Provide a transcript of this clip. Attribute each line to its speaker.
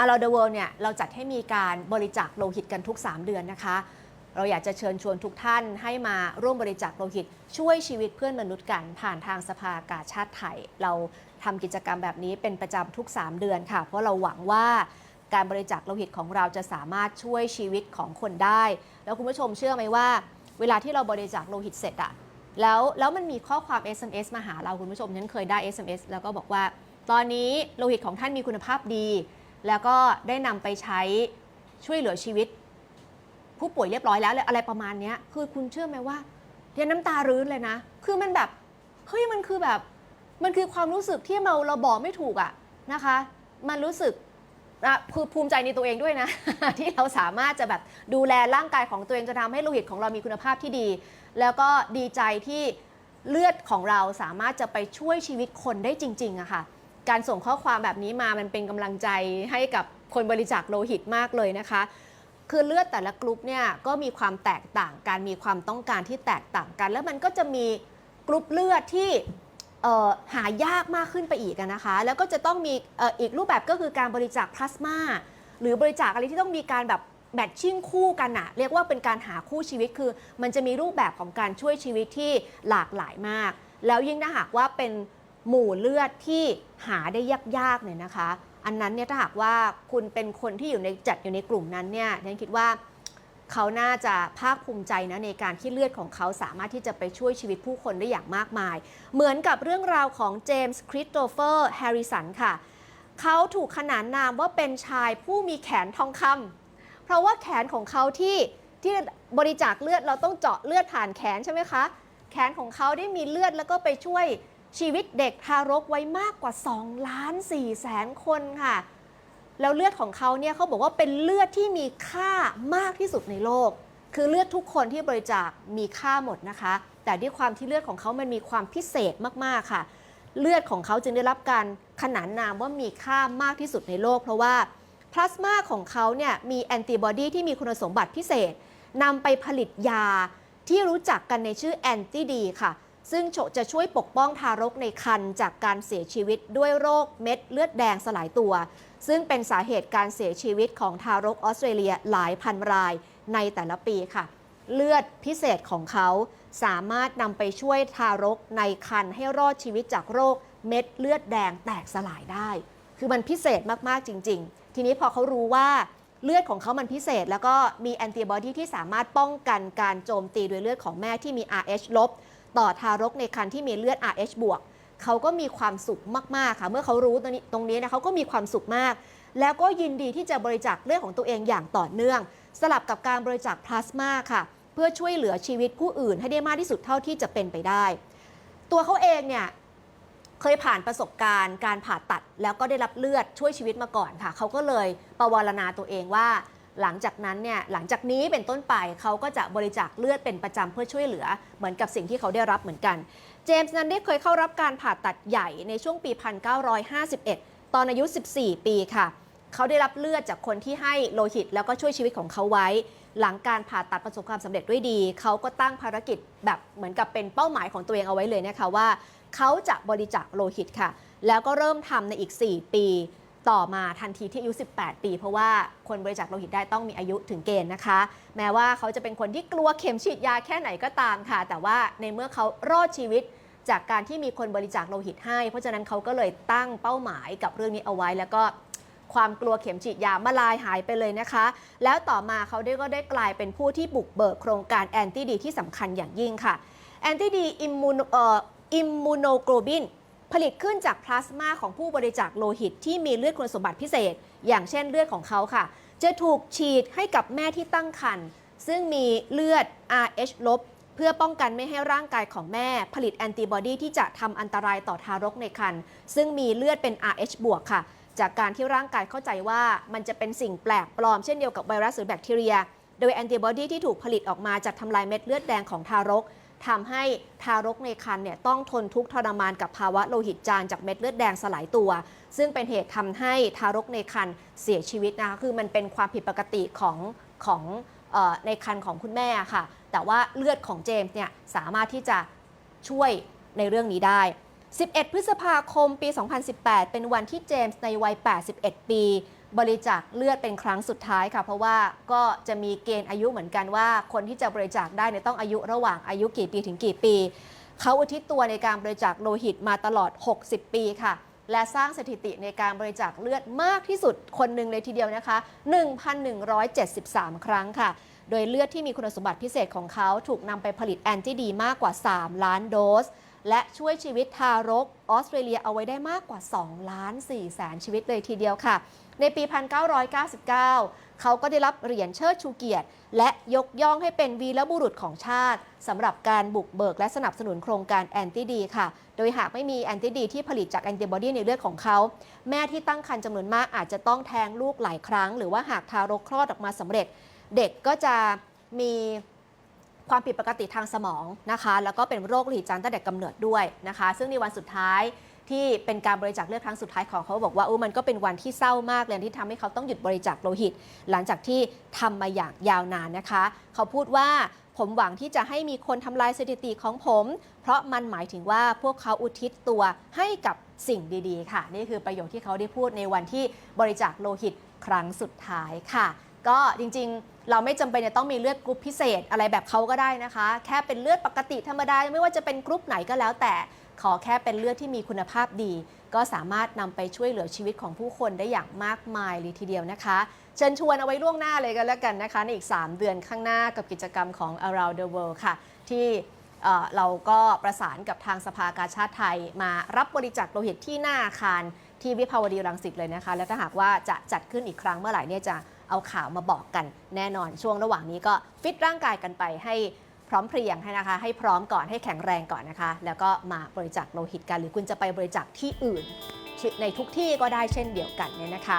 Speaker 1: อาราเดเวิร์เนี่ยเราจัดให้มีการบริจาคโลหิตกันทุก 3 เดือนนะคะ เราอยากจะเชิญชวนทุกท่านให้มาร่วมบริจาคโลหิต ช่วยชีวิตเพื่อนมนุษย์กัน ผ่านทางสภากาชาติไทย เราทำกิจกรรมแบบนี้เป็นประจำทุก 3 เดือนค่ะ เพราะเราหวังว่าการบริจาคโลหิตของเราจะสามารถช่วยชีวิตของคนได้ แล้วคุณผู้ชมเชื่อไหมว่า เวลาที่เราบริจาคโลหิตเสร็จอะแล้วแล้วมันมีข้อความ SMS มาหาเราคุณผู้ชมฉันเคยได้ SMS แล้วก็บอกว่า ตอนนี้โลหิตของท่านมีคุณภาพดี แล้วก็ได้นำไปใช้ช่วยเหลือชีวิต ผู้ป่วยเรียบร้อยแล้วอะไรประมาณนี้คือคุณเชื่อไหมว่าเรียนน้ำตารื้นเลยนะ คือมันแบบเฮ้ยมันคือแบบมันคือความรู้สึกที่เราเราบอกไม่ถูกอะนะคะ มันรู้สึกอะคือภูมิใจในตัวเองด้วยนะ ที่เราสามารถจะแบบดูแลร่างกายของตัวเองจะทำให้โลหิตของเรามีคุณภาพที่ดี แล้วก็ดีใจที่เลือดของเราสามารถจะไปช่วยชีวิตคนได้จริงๆอะค่ะ การส่งข้อความแบบนี้มามันเป็นกำลังใจให้กับคนบริจาคโลหิตมากเลยนะคะ คือเลือดแต่ละกรุ๊ปเนี่ยก็มีความแตกต่างกันมีความต้องการที่แตกต่างกัน แล้วมันก็จะมีกรุ๊ปเลือดที่หายากมากขึ้นไปอีกนะคะ แล้วก็จะต้องมีอ,อ,อีกรูปแบบก็คือการบริจาคพลาสมาหรือบริจาคอะไรที่ต้องมีการแบบแมทชิ่งคู่กันอะเรียกว่าเป็นการหาคู่ชีวิตคือ มันจะมีรูปแบบของการช่วยชีวิตที่หลากหลายมาก แล้วยิ่งถ้าหากว่าเป็น หมู่เลือดที่หาได้ยากๆเนี่ยนะคะ อันนั้นเนี่ยถ้าหากว่าคุณเป็นคนที่อยู่ในจัดอยู่ในกลุ่มนั้นเนี่ยฉันคิดว่าเขาน่าจะภาคภูมิใจนะในการที่เลือดของเขาสามารถที่จะไปช่วยชีวิตผู้คนได้อย่างมากมาย เหมือนกับเรื่องราวของเจมส์คริสโตเฟอร์แฮร์ริสันค่ะ เขาถูกขนานนามว่าเป็นชายผู้มีแขนทองคำเพราะว่าแขนของเขาที่ที่บริจาคเลือดเราต้องเจาะเลือดผ่านแขนใช่ไหมคะ แขนของเขาได้มีเลือดแล้วก็ไปช่วย ชีวิตเด็กทารกไว้มากกว่า2ล้าน4แสนคนค่ะ แล้วเลือดของเขาเนี่ยเขาบอกว่าเป็นเลือดที่มีค่ามากที่สุดในโลก คือเลือดทุกคนที่บริจาคมีค่าหมดนะคะ แต่ด้วยความที่เลือดของเขามันมีความพิเศษมากๆค่ะ เลือดของเขาจึงได้รับการขนานนามว่ามีค่ามากที่สุดในโลก เพราะว่าพลาสมาของเขาเนี่ยมีแอนติบอดีที่มีคุณสมบัติพิเศษนำไปผลิตยาที่รู้จักกันในชื่อแอนติดีค่ะ ซึ่งจะช่วยปกป้องทารกในครรภ์จากการเสียชีวิตด้วยโรคเม็ดเลือดแดงสลายตัว ซึ่งเป็นสาเหตุการเสียชีวิตของทารกออสเตรเลียหลายพันรายในแต่ละปีค่ะ เลือดพิเศษของเขาสามารถนำไปช่วยทารกในครรภ์ให้รอดชีวิตจากโรคเม็ดเลือดแดงแตกสลายได้ คือมันพิเศษมากๆจริง ๆ ทีนี้พอเขารู้ว่าเลือดของเขามันพิเศษ แล้วก็มีแอนติบอดีที่สามารถป้องกันการโจมตีโดยเลือดของแม่ที่มี RH ลบ ต่อทารกในครรภ์ที่มีเลือด RH บวกเขาก็มีความสุขมากๆค่ะ เมื่อเขารู้ตรงนี้ตรงนี้นะเขาก็มีความสุขมาก แล้วก็ยินดีที่จะบริจาคเลือดของตัวเองอย่างต่อเนื่อง สลับกับการบริจาคพลาสมาค่ะ เพื่อช่วยเหลือชีวิตผู้อื่นให้ได้มากที่สุดเท่าที่จะเป็นไปได้ ตัวเขาเองเนี่ยเคยผ่านประสบการณ์การผ่าตัดแล้วก็ได้รับเลือดช่วยชีวิตมาก่อนค่ะ เขาก็เลยประวรณาตัวเองว่า หลังจากนั้นเนี่ยหลังจากนี้เป็นต้นไปเขาก็จะบริจาคเลือดเป็นประจำเพื่อช่วยเหลือ เหมือนกับสิ่งที่เขาได้รับเหมือนกัน เจมส์นั้นได้เคยเข้ารับการผ่าตัดใหญ่ในช่วงปี 1951 ตอนอายุ 14 ปีค่ะ เขาได้รับเลือดจากคนที่ให้โลหิต แล้วก็ช่วยชีวิตของเขาไว้ หลังการผ่าตัดประสบความสำเร็จด้วยดี เขาก็ตั้งภารกิจแบบเหมือนกับเป็นเป้าหมายของตัวเองเอาไว้เลยนะคะว่า เขาจะบริจาคโลหิตค่ะ แล้วก็เริ่มทำในอีก 4 ปี ต่อมาทันทีที่อายุ 18 ปี เพราะว่าคนบริจาคโลหิตได้ต้องมีอายุถึงเกณฑ์นะคะ แม้ว่าเขาจะเป็นคนที่กลัวเข็มฉีดยาแค่ไหนก็ตามค่ะ แต่ว่าในเมื่อเขารอดชีวิตจากการที่มีคนบริจาคโลหิตให้ เพราะฉะนั้นเขาก็เลยตั้งเป้าหมายกับเรื่องนี้เอาไว้ แล้วก็ความกลัวเข็มฉีดยามาลายหายไปเลยนะคะ แล้วต่อมาเขาได้ก็ได้กลายเป็นผู้ที่บุกเบิกโครงการแอนตี้ดีที่สำคัญอย่างยิ่งค่ะแอนตี้ดีอิมมูโนเอ่ออิมมูโนโกลบิน ผลิตขึ้นจากพลาสมาของผู้บริจาคโลหิตที่มีเลือดคุณสมบัติพิเศษ อย่างเช่นเลือดของเขาค่ะ จะถูกฉีดให้กับแม่ที่ตั้งครรภ์ซึ่งมีเลือด RH ลบเพื่อป้องกันไม่ให้ร่างกายของแม่ผลิตแอนติบอดีที่จะทำอันตรายต่อทารกในครรภ์ซึ่งมีเลือดเป็น RH บวกค่ะ จากการที่ร่างกายเข้าใจว่ามันจะเป็นสิ่งแปลกปลอมเช่นเดียวกับไวรัสหรือแบคทีเรีย โดยแอนติบอดีที่ถูกผลิตออกมาจะทำลายเม็ดเลือดแดงของทารก ทำให้ทารกในครรภ์เนี่ยต้องทนทุกข์ทรมานกับภาวะโลหิตจางจากเม็ดเลือดแดงสลายตัว ซึ่งเป็นเหตุทำให้ทารกในครรภ์เสียชีวิตนะคะคือมันเป็นความผิดปกติของของในครรภ์ของคุณแม่ค่ะ แต่ว่าเลือดของเจมส์เนี่ยสามารถที่จะช่วยในเรื่องนี้ได้ 11 พฤษภาคมปี 2018 เป็นวันที่เจมส์ในวัย 81 ปี บริจาคเลือดเป็นครั้งสุดท้ายค่ะ เพราะว่าก็จะมีเกณฑ์อายุเหมือนกันว่า คนที่จะบริจาคได้เนี่ยต้องอายุระหว่างอายุกี่ปีถึงกี่ปี เขาอุทิศตัวในการบริจาคโลหิตมาตลอด 60 ปีค่ะ และสร้างสถิติในการบริจาคเลือดมากที่สุดคนหนึ่งเลยทีเดียวนะคะ 1,173 ครั้งค่ะ โดยเลือดที่มีคุณสมบัติพิเศษของเขาถูกนำไปผลิตแอนติดีมากกว่า 3 ล้านโดส และช่วยชีวิตทารกออสเตรเลียเอาไว้ได้มากกว่า 2 ล้าน4แสนชีวิตเลยทีเดียวค่ะ ในปี 1999 เขาก็ได้รับเหรียญเชิดชูเกียรติ และยกย่องให้เป็นวีรบุรุษของชาติสำหรับการบุกเบิกและสนับสนุนโครงการแอนติดีค่ะ โดยหากไม่มีแอนติดีที่ผลิตจากแอนติบอดีในเลือดของเขา แม่ที่ตั้งครรภ์จำนวนมากอาจจะต้องแทงลูกหลายครั้ง หรือว่าหากทารกคลอดออกมาสำเร็จ เด็กก็จะมี ความผิดปกติทางสมองนะคะ แล้วก็เป็นโรคโลหิตจางตั้งแต่กำเนิดด้วยนะคะ ซึ่งในวันสุดท้ายที่เป็นการบริจาคเลือดครั้งสุดท้ายของเขาบอกว่าเออมันก็เป็นวันที่เศร้ามากเลยที่ทำให้เขาต้องหยุดบริจาคโลหิต หลังจากที่ทำมาอย่างยาวนานนะคะ เขาพูดว่าผมหวังที่จะให้มีคนทำลายสถิติของผม เพราะมันหมายถึงว่าพวกเขาอุทิศตัวให้กับสิ่งดีๆ ค่ะ นี่คือประโยคที่เขาได้พูดในวันที่บริจาคโลหิตครั้งสุดท้ายค่ะ ก็จริงๆ เราไม่จำเป็นจะต้องมีเลือดกรุ๊ปพิเศษอะไรแบบเขาก็ได้นะคะ แค่เป็นเลือดปกติธรรมดาไม่ว่าจะเป็นกรุ๊ปไหนก็แล้วแต่ขอแค่เป็นเลือดที่มีคุณภาพดี ก็สามารถนำไปช่วยเหลือชีวิตของผู้คนได้อย่างมากมายเลยทีเดียวนะคะ เชิญชวนเอาไว้ล่วงหน้าเลยกันแล้วกันนะคะ ในอีก 3 เดือนข้างหน้ากับกิจกรรมของ Around the World ค่ะ ที่เอ่อเราก็ประสานกับทางสภากาชาติไทย มารับบริจาคโลหิตที่หน้าอาคารที่วิภาวดีรังสิตเลยนะคะ และถ้าหากว่าจะจัดขึ้นอีกครั้งเมื่อไหร่เนี่ยจะ เอาข่าวมาบอกกันแน่นอนช่วงระหว่างนี้ก็ฟิตร่างกายกันไปให้พร้อมเพรียงให้นะคะ ให้พร้อมก่อนให้แข็งแรงก่อนนะคะ แล้วก็มาบริจาคโลหิตกัน หรือคุณจะไปบริจาคที่อื่น ในทุกที่ก็ได้เช่นเดียวกันเนี่ยนะคะ